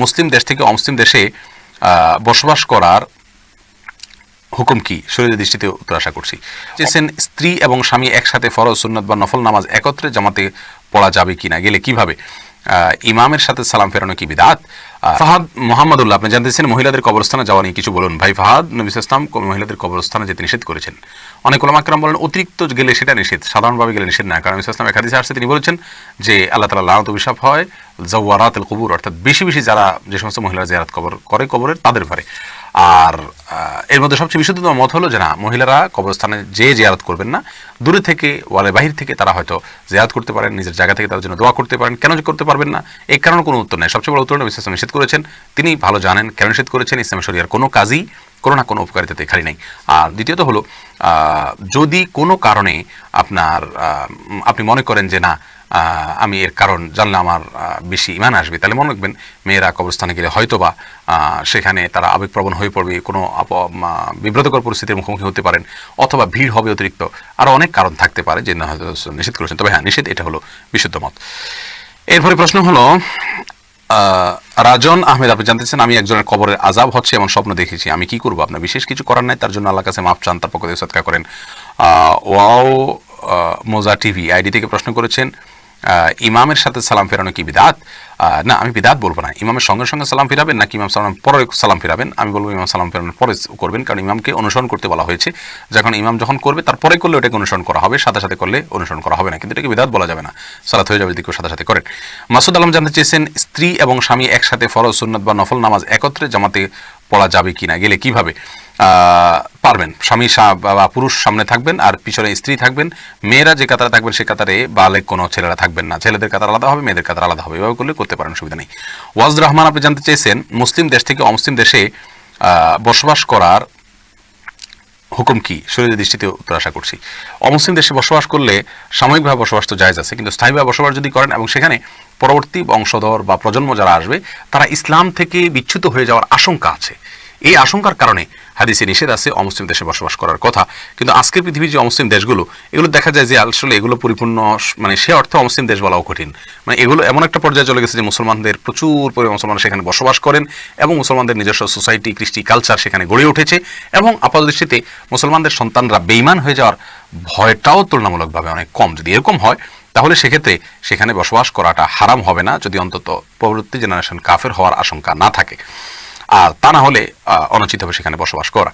মুসলিম দেশ থেকে অমুসলিম দেশে বসবাস করার হুকুম কি? শরীরের দৃষ্টিতে উত্তর আশা করছি। চেয়েছেন স্ত্রী এবং স্বামী একসাথে ফরজ, সুন্নত বা নফল নামাজ একত্রে জামাতে পড়া যাবে কিনা? গেলে কীভাবে? ইমামের সাথে সালাম ফেরানো কি বিদাত? ফাহাদ মোহাম্মদুল্লাহ, আপনি জানতেছেন মহিলাদের কবরস্থানে যাওয়া নিয়ে কিছু বলুন। ভাই ফাহাদ নবী ইসলাম মহিলাদের কবরস্থানে যেতে নিষেধ করেছেন। অনেক ওলামাকরাম বলেন, অতিরিক্ত গেলে সেটা নিষেধ, সাধারণভাবে গেলে নিষেধ না। কারণ নবী ইসলাম একাদিসে আসছে, তিনি বলেছেন যে আল্লাহ তালা লালাত অভিশাপ হয়, জওয়ারাত কবুর অর্থাৎ বেশি বেশি যারা যে সমস্ত মহিলারা জিয়ারাত কবর করে কবরের, তাদের পারে আর এর মধ্যে সবচেয়ে বিশুদ্ধতম মত হলো যে না, মহিলারা কবরস্থানে যে জিয়ারত করবেন না, দূরে থেকে, ওয়ালে বাহির থেকে তারা হয়তো জিয়ারত করতে পারেন, নিজের জায়গা থেকে তার জন্য দোয়া করতে পারেন। কেন করতে পারবেন না? এর কারণে কোনো উত্তর নেই। সবচেয়ে বড় উত্তর নবী ইসলাম নিষেধ করেছেন। তিনি ভালো জানেন, কেন নিষেধ করেছেন ইসলাম শরিয়ার কোনো কাজই কোনো না কোনো উপকারিতাতে খালি নেই। আর দ্বিতীয়ত হলো যদি কোনো কারণে আপনার আপনি মনে করেন যে না আমি এর কারণ জানলে আমার বেশি ইমান আসবে। তাহলে মনে রাখবেন, মেয়েরা কবরস্থানে গেলে হয়তোবা সেখানে তারা আবেগপ্রবণ হয়ে পড়বে, কোনো বিব্রতকর পরিস্থিতির মুখোমুখি হতে পারেন, অথবা ভিড় হবে অতিরিক্ত। আরও অনেক কারণ থাকতে পারে যে নিষেধ করেছেন। তবে হ্যাঁ নিষেধ এটা হলো বিশুদ্ধ মত। এরপরে প্রশ্ন হলো রাজন আহমেদ, আপনি জানতেছেন আমি একজনের কবরের আজাব হচ্ছে এমন স্বপ্ন দেখেছি। আমি কি করব? আপনার বিশেষ কিছু করার নাই, তার জন্য আল্লাহ কাছে মাপ চান, তার পক্ষ থেকে সৎকার করেন। ওয়াও মোজা টিভি, আইডি থেকে প্রশ্ন করেছেন ইমামের সাথে সালাম ফেরানো কি বিদাত? না, আমি বিদাত বলব না। ইমামের সঙ্গে সঙ্গে সালাম ফিরাবেন নাকি ইমাম সালাম পরে সালাম ফিরাবেন? আমি বলব ইমাম সালাম ফেরানোর পরে করবেন, কারণ ইমামকে অনুসরণ করতে বলা হয়েছে। যখন ইমাম যখন করবে, তারপরে করলে ওটাকে অনুসরণ করা হবে, সাথে সাথে করলে অনুসরণ করা হবে না। কিন্তু এটাকে বিদাত বলা যাবে না। সালাত হয়ে যাবে যদি কেউ সাথে সাথে করেন। মাসুদ আলম জানতে চেয়েছেন, স্ত্রী এবং স্বামী একসাথে ফরজ, সুন্নত বা নফল নামাজ একত্রে জামাতে পড়া যাবে কিনা, গেলে কীভাবে? পারবেন। স্বামী বা পুরুষ সামনে থাকবেন আর পিছনে স্ত্রী থাকবেন। মেয়েরা যে কাতারে থাকবেন সে কাতারে বালেক কোনো ছেলেরা থাকবেন না। ছেলেদের কাতার আলাদা হবে, মেয়েদের কাতার আলাদা হবে। এভাবে করলে করতে পারেন সুবিধা নেই। ওয়াজ রহমান, আপনি জানতে চেয়েছেন, মুসলিম দেশ থেকে অমুসলিম দেশে বসবাস করার হুকুম কি? শরীরের দৃষ্টিতে উত্তর আশা করছি। অমুসলিম দেশে বসবাস করলে সাময়িকভাবে বসবাস তো জায়জ আছে, কিন্তু স্থায়ীভাবে বসবাস যদি করেন এবং সেখানে পরবর্তী বংশধর বা প্রজন্ম যারা আসবে, তারা ইসলাম থেকে বিচ্যুত হয়ে যাওয়ার আশঙ্কা আছে। এই আশঙ্কার কারণে হাদিসে নিষেধ আছে অমুসলিম দেশে বসবাস করার কথা। কিন্তু আজকের পৃথিবীর যে অমুসলিম দেশগুলো, এগুলো দেখা যায় যে আসলে এগুলো পরিপূর্ণ মানে সে অর্থে অমুসলিম দেশ বলাও কঠিন। মানে এগুলো এমন একটা পর্যায়ে চলে গেছে যে মুসলমানদের প্রচুর পরিমাণ মুসলমান সেখানে বসবাস করেন এবং মুসলমানদের নিজস্ব সোসাইটি, কৃষ্টি কালচার সেখানে গড়ে উঠেছে এবং আপাতদৃষ্টিতে মুসলমানদের সন্তানরা বেইমান হয়ে যাওয়ার ভয়টাও তুলনামূলকভাবে অনেক কম। যদি এরকম হয়, তাহলে সেক্ষেত্রে সেখানে বসবাস করাটা হারাম হবে না যদি অন্তত পরবর্তী জেনারেশন কাফের হওয়ার আশঙ্কা না থাকে। আর তা না হলে অনুচিত অনুচিতভাবে সেখানে বসবাস করা।